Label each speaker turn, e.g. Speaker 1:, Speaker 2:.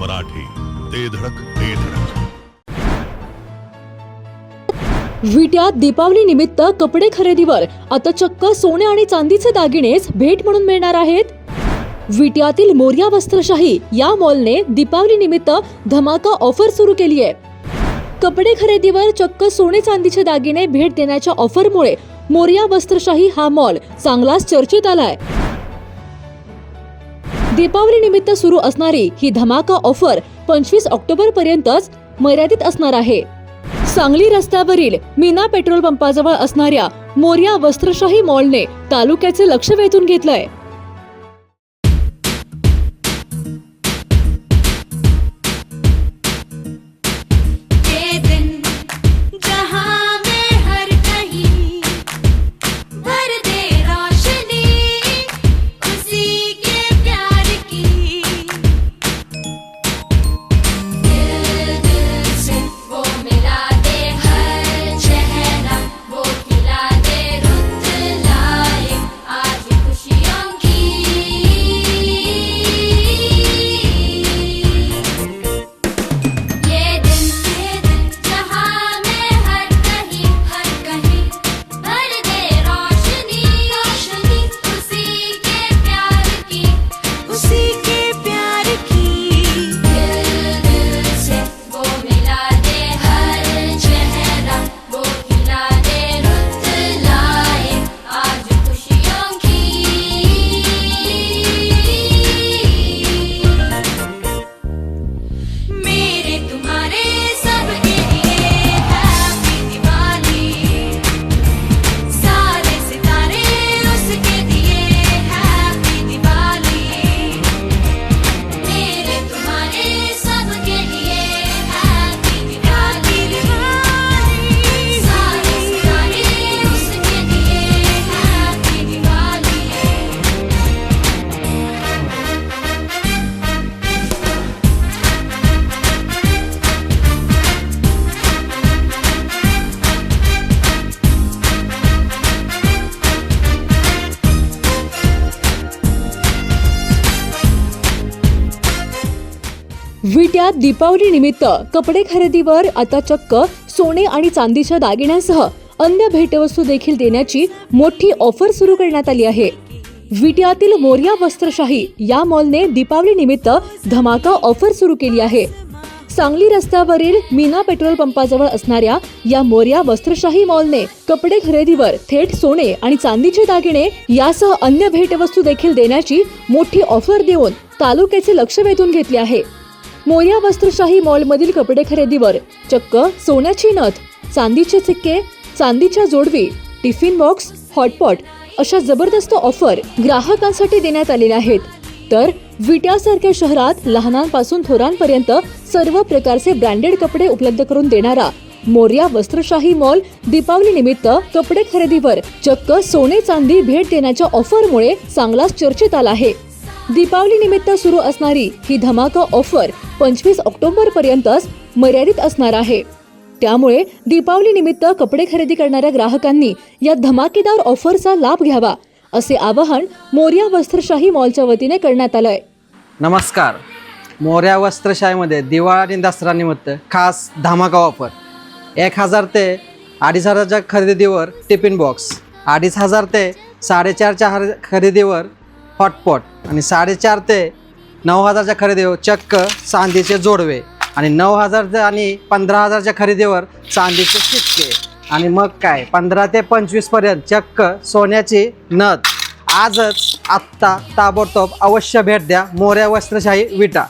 Speaker 1: मराठी ते धडक ते धडक.
Speaker 2: विट्यात दीपावली निमित्त कपडे खरेदीवर आता चक्क सोने आणि चांदीचे दागिनेच भेट म्हणून मिळणार आहेत. विट्यातील मोर्या वस्त्रशाही या मॉलने दीपावली निमित्त धमाका ऑफर सुरू केली आहे कपडे खरेदीवर चक्क सोने चांदीचे दागिने भेट देण्याच्या ऑफरमुळे मोर्या वस्त्रशाही हा मॉल चांगलाच चर्चेत आलाय. दीपावली निमित्त सुरू असणारी ही धमाका ऑफर पंचवीस ऑक्टोबर पर्यंतच मर्यादित असणार आहे. सांगली रस्त्यावरील मीना पेट्रोल पंपाजवळ असणाऱ्या मोर्या वस्त्रशाही मॉलने तालुक्याचे लक्ष वेधून घेतलंय. विट्यात दीपावली निमित्त कपडे खरेदीवर आता चक्क सोने आणि चांदीच्या दागिन्यांसह अन्य भेटवस्तू देखील देण्याची मोठी ऑफर सुरू करण्यात आली आहे. विट्यातील मोर्या वस्त्रशाही या मॉलने दीपावली निमित्त धमाका ऑफर सुरू केली आहे. सांगली रस्त्यावरील मीना पेट्रोल पंपाजवळ असणाऱ्या या मोर्या वस्त्रशाही मॉलने कपडे खरेदीवर थेट सोने आणि चांदीचे दागिने यासह अन्य भेटवस्तू देखील देण्याची मोठी ऑफर देऊन तालुक्याचे लक्ष वेधून घेतले आहे. मोर्या वस्त्रशाही मॉलमधील कपडे खरेदीवर चक्क सोन्याची नथ चांदीचे सिक्के चांदीच्या जोडवी टिफिन बॉक्स हॉटपॉट अशा जबरदस्त ऑफर ग्राहकांसाठी देण्यात आलेल्या आहेत. तर विट्यासारख्या शहरात लहानांपासून थोरांपर्यंत सर्व प्रकारचे ब्रँडेड कपडे उपलब्ध करून देणारा मोर्या वस्त्रशाही मॉल दीपावली निमित्त कपडे खरेदीवर चक्क सोने चांदी भेट देण्याच्या ऑफरमुळे चांगलाच चर्चेत आला आहे. दीपावली निमित्त सुरू असणारी ही धमाका ऑफर पंचवीस ऑक्टोबर पर्यंतच मर्यादित असणार आहे. त्यामुळे दीपावली निमित्त कपडे खरेदी करणाऱ्या ग्राहकांनी या धमाकेदार ऑफरचा लाभ घ्यावा असे आवाहन मोर्या वस्त्रशाही मॉलच्या वतीने करण्यात आलंय.
Speaker 3: नमस्कार. मोर्या वस्त्रशाहीमध्ये दिवाळी आणि दसऱ्यानिमित्त खास धमाका ऑफर. एक हजार ते अडीच हजारच्या खरेदीवर टिफिन बॉक्स अडीच हजार ते साडेचारच्या हर खरेदीवर हॉटपॉट आणि साडेचार ते नऊ हजारच्या खरेदीवर चक्क चांदीचे जोडवे आणि नऊ हजार आणि पंधरा हजारच्या खरेदीवर चांदीचे शिक्के आणि मग काय? पंधरा ते पंचवीसपर्यंत चक्क सोन्याची नथ. आजच आत्ता ताबडतोब अवश्य भेट द्या मोऱ्या वस्त्रशाही विटा.